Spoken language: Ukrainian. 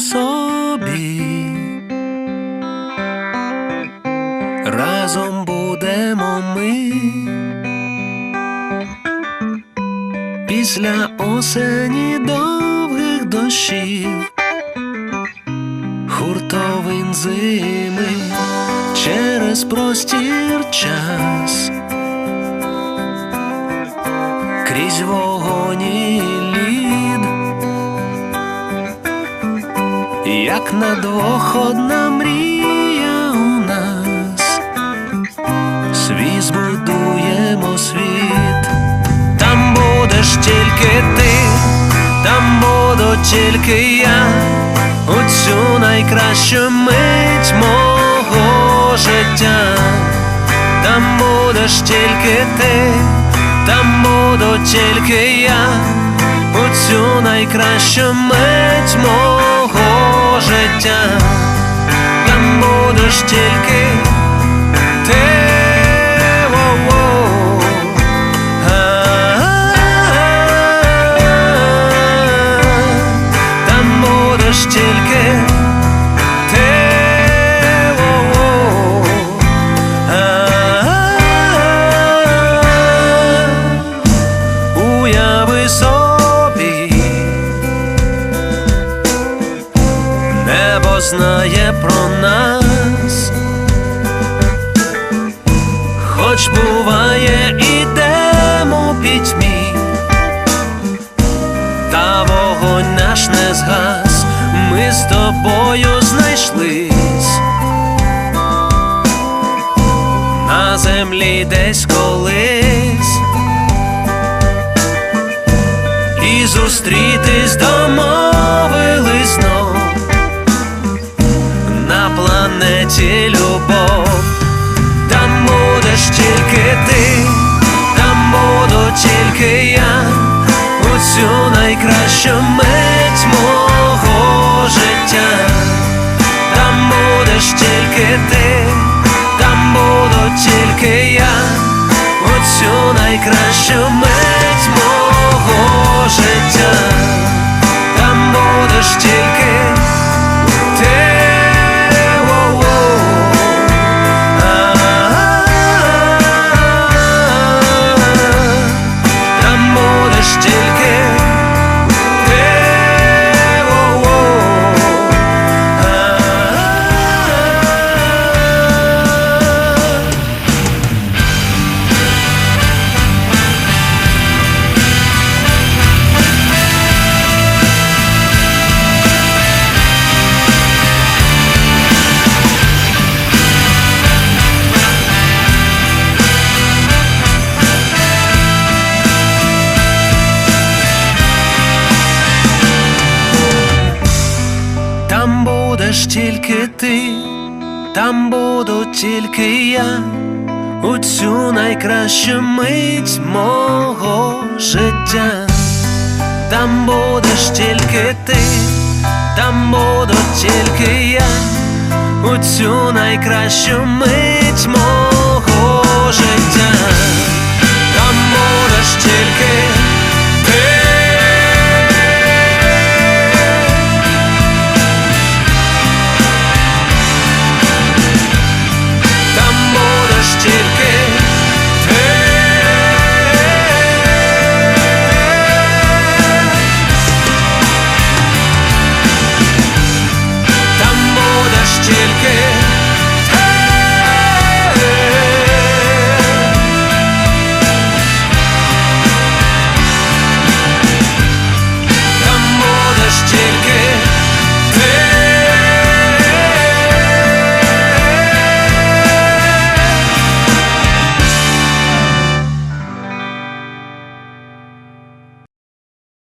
Собі, разом будемо ми. Після осені довгих дощів, хуртовин зими через простір час, крізь вогонь як на двох одна мрія у нас, свій збудуємо світ. Там будеш тільки ти, там буду тільки я, у цю найкращу мить мого життя, там будеш тільки ти, там буду тільки я, цю найкращу мить мого життя, там будеш тільки знає про нас. Хоч буває, ідемо пітьмі, та вогонь наш не згас, ми з тобою знайшлись. На землі десь колись, і зустрітись домовились знов планеті любов. Там будеш тільки ти, там буду тільки я, у цю найкращу мить мого життя, там будеш тільки ти, там буду тільки я, у цю найкращу мить будеш тільки ти, там буду тільки я, у цю найкращу мить мого життя, там будеш тільки ти, там буду тільки я, у цю найкращу мить мого життя, el que